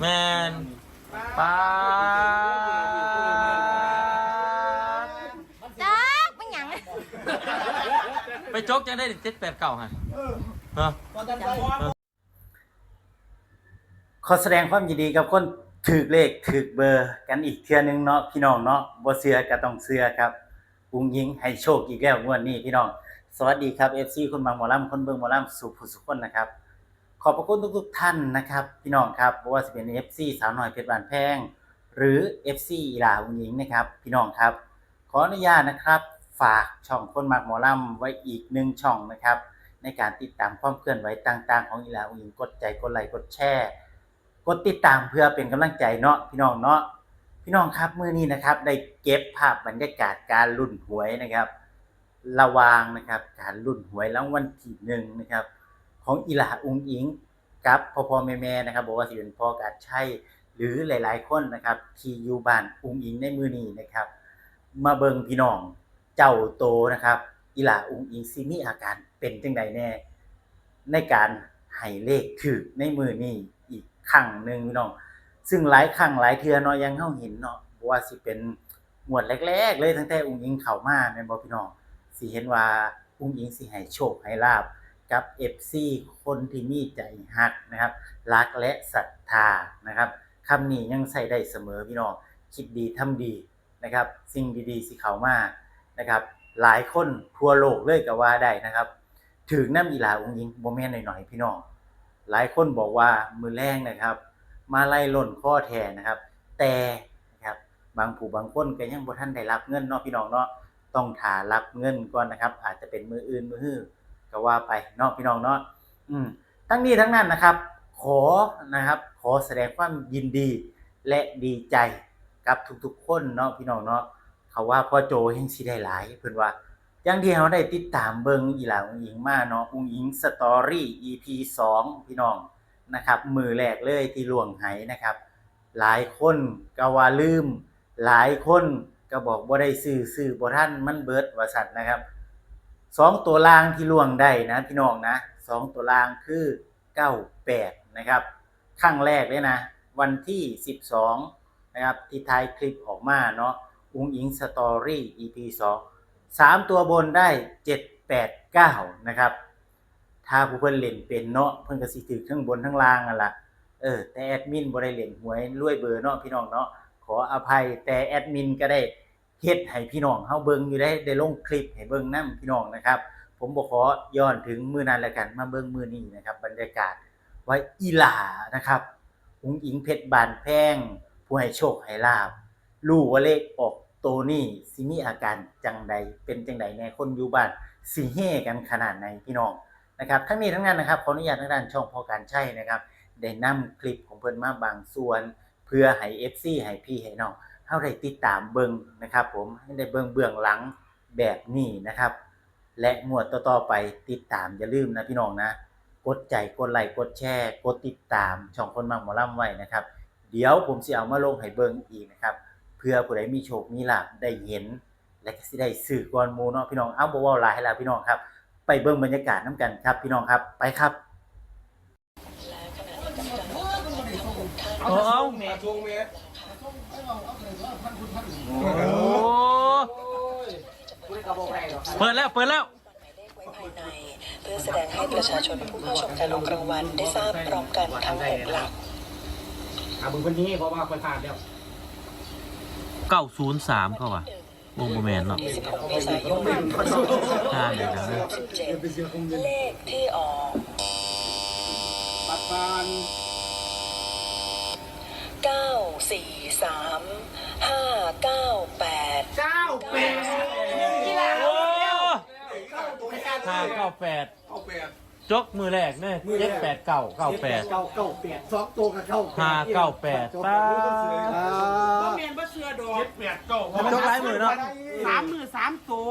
แมนป้าดจักเป็นหยังไปจกจังได้เจ็ดแปดเก้าฮะฮะ ขอแสดงความยินดีกับคนถือเลขถือเบอร์กันอีกเทื่อนึงเนาะพี่น้องเนาะบ่เชื่อก็ต้องเชื่อครับอุ้งยิงให้โชคอีกแล้วงวดนี้พี่น้อง สวัสดีครับ FC คนบางหมอลำคนเบิ่งหมอลำสุขผู้สุขคนนะครับ ขอบพระคุณทุกๆท่านนะครับ พี่น้องครับว่าจะเป็น FC สาวหน้อยเพชรบานแพง หรือ FC อีหลาอุ้งยิงนะครับ พี่น้องครับ ขออนุญาตนะครับ ฝากช่องคนมักหมอลำไว้อีกหนึ่งช่องนะครับ ในการติดตามความเคลื่อนไหวต่างๆ ของอีหลาอุ้งยิงกดใจกดไลค์กดแชร์กดติดตามเพื่อเป็นกำลังใจเนาะพี่น้องเนาะพี่น้องครับเมื้อนี้นะครับ ได้เก็บภาพบรรยากาศการลุ้นหวยนะครับ ระวางนะครับ การลุ้นหวยรางวัลที่หนึ่งนะครับ ของอีหลาอุงอิงกับพ่อพ่อแม่แม่นะครับบอกว่าสิเป็นพ่อกาดใช่หรือหลาย ๆ คนนะครับ ที่อยู่บ้านอุงอิงในมือนี้นะครับ มาเบิงพี่น้องเจ้าโตนะครับ อีหลาอุงอิงสิมีอาการเป็นจังใดแน่ ในการให้เลขถือในมือนี้อีกครั้งหนึ่งพี่น้อง ซึ่งหลายครั้งหลายเทื่อเนาะยังเฮาเห็นเนาะบ่ว่าสิเป็นงวดแรก ๆ เลยตั้งแต่อุงอิงเข้ามาแม่นบ่พี่น้องสิเห็นว่าอุ้งอิงสิให้โชคให้ลาบ กับ FC คนที่มีใจฮักนะครับรักและศรัทธานะครับคำนี้ยังใช้ได้เสมอพี่น้องคิดดีทำดีนะครับ สิ่งดีๆสิเขามานะครับหลายคนทั่วโลกเลยก็ว่าได้นะครับ ถึงน้ำอีหลาองค์ยิงบ่แม่นหน่อยๆพี่น้องหลายคนบอกว่ามือแรงนะครับ มาไล่ล่นข้อแทนนะครับ แต่นะครับบางผู้บางคนก็ยังบ่ทันได้รับเงินเนาะพี่น้องเนาะต้องถารับเงินก่อนนะครับ อาจจะเป็นมืออื่นมือฮื้อ ก็ว่าไปเนาะพี่น้องเนาะอืมทั้งนี้ทั้งนั้นนะครับ ขอนะครับ ขอแสดงความยินดีและดีใจกับทุกๆคนเนาะพี่น้องเนาะเขาว่าพ่อโจยังสิได้หลายเพิ่นว่าอย่างที่เราได้ติดตามเบิงอีหลาอุ้งอิงมาเนาะอุ้งอิงสตอรี่ EP 2 พี่น้องนะครับ มือแรกเลยที่ล่วงไหนะครับ หลายคนก็ว่าลืม หลายคนก็บอกบ่ได้ซื้อซื้อบ่ทันมันเบิดว่าซั่นนะครับ สองตัวล่างที่ล่วงได้นะพี่น้องนะสองตัวล่างคือ98นะครับครั้งแรกเลยนะ วันที่12นะครับที่ท้ายคลิปออกมาเนาะอุ้งอิงสตอรี่ EP 2สามตัวบนได้เจ็ดแปดเก้านะครับถ้าผู้เพิ่นเล่นเป็นเนาะเพิ่นก็สิถือทั้งบนทั้งล่างอะละเออแต่แอดมินบ่ได้เล่นหวยรวยเบอร์เนาะพี่น้องเนาะขออภัยแต่แอดมินก็ได้ เฮ็ดให้พี่น้องเฮาเบิ่งอยู่ได้ได้ลงคลิปให้เบิ่งนํพี่น้องนะครับ ผมบ่ขอย้อนถึงมื้อนั้นแล้วกัน มาเบิ่งมื้อนี้นะครับ บรรยากาศไว้อีหลานะครับอุ๋งอิงเพชรบานแพงผู้ให้โชคให้ลาบรู้ว่าเลขออกโตนี้สิมีอาการจังใดเป็นจังใดในคนอยู่บ้านสิเฮกันขนาดไหนพี่น้องนะครับทั้งนี้ทั้งนั้นนะครับขออนุญาตทางด้านช่องพอการใช้นะครับได้นำคลิปของเพิ่นมาบางส่วน เพื่อให้ FC ให้พี่ให้น้อง เฮาได้ติดตามเบิ่งนะครับ ผมให้ได้เบิ่งเบื้องหลังแบบนี้นะครับ และงวดต่อๆไปติดตามอย่าลืมนะพี่น้องนะ กดใจกดไลค์กดแชร์กดติดตามช่องคนมังหมอลำไว้นะครับ เดี๋ยวผมสิเอามาลงให้เบิ่งอีกนะครับ เพื่อผู้ใดมีโชคมีลาภได้เห็น และก็สิได้สื่อก่อนหมู่เนาะพี่น้องเอาบ่เว้าหลายให้แล้วพี่น้องครับ ไปเบิ่งบรรยากาศนํกันครับ พี่น้องครับไปครับ เอาเอามาทวงเมีย โอ้เปิดแล้ว เปิดแล้วภายในเพื่อแสดงให้ประชาชนผู้เข้าชมการออกรางวัลได้ทราบพร้อมกันทั้งหกหลักอามึงคนนี้เพราะว่าคนผ่านแล้วเก้าศูนย์สามเขาว่ะวงโมแมนเนาะที่16เมษายนใช่เลยนะ2567เลขที่ออกปัดปาน 943 598เก้าเป็ดโอ้ห้าเก้าแปดเก้าเป็ดจกมือแรกเนี่ยเจ็ดแปดเก้าเก้าแปดเก้าเก้าแปดสองตัวกับเก้าห้าเก้าแปดป้าบ่แม่นบ่เชื่อดอกเจ็ดแปดเก้าจกหลายมือเนาะสามมือสามตัว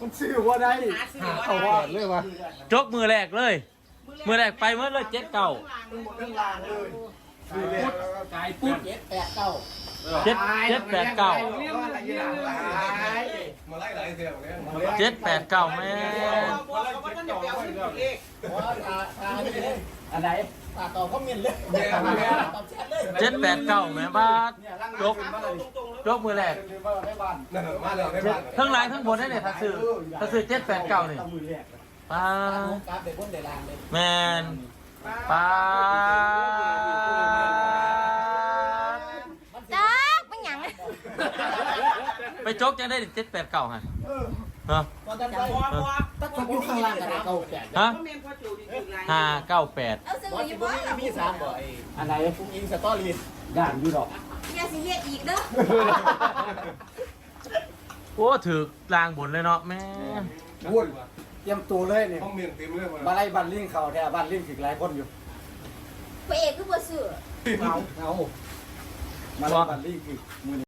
มันซื้อว่าได้หาซื้อเอาว่าว่าเลยวะจกมือแรกเลย มือแรกไปเมื่อเลยเจ็ดเก้า กายปุ๊บเจ็ดแปดเก้าเจ็ดเจ็ดแปดเก้ามาไล่ไล่เสียงเนี่ยเจ็ดแปดเก้าแม่บอกว่าท่านจะไปเอาเลขอันไหนตาต่อเขาเมียนเลยเนี่ยมาแล้วตอบแชทเลยเจ็ดแปดเก้าแม่บาทเนี่ยร่างยกยกมือแรกเป็นบ้านได้บ้านนั่นมาแล้วไม่บ้านทั้งล่างทั้งบนได้เนี่ยถ้าซื้อถ้าซื้อเจ็ดแปดเก้านี่ต้องมือแรกปาตาเด็กบนเดลางเลยแมน ปาจักเป็นหยังไปจกยังได้เจ็ดแปดเก้าฮะฮะตอนนั้นจะไปบ่บ่ต้องอยู่ข้างล่างกันเก้าแปดฮะบ่แม่นพ่อจูดีถึงไรห้าเก้าแปดเอาซื้อบอสอยู่บุบ่รีมีสามบ่ไอ้อะไรฟุ้งยิงสตอรี่ด่านอยู่ดอกอย่าสิเฮ็ดอีกเด้อโอ้ถือลางบนเลยเนาะแม่วุ่นเต รียมตัวเลยเนี่ยห้องเมียงเต็มเลยมาไล่บันลิงเขาแท้บันลิงถึงหลายคนอยู่พระเอกคือบ่ซื้อ เอาเอามาไล่บันลิงคือมือ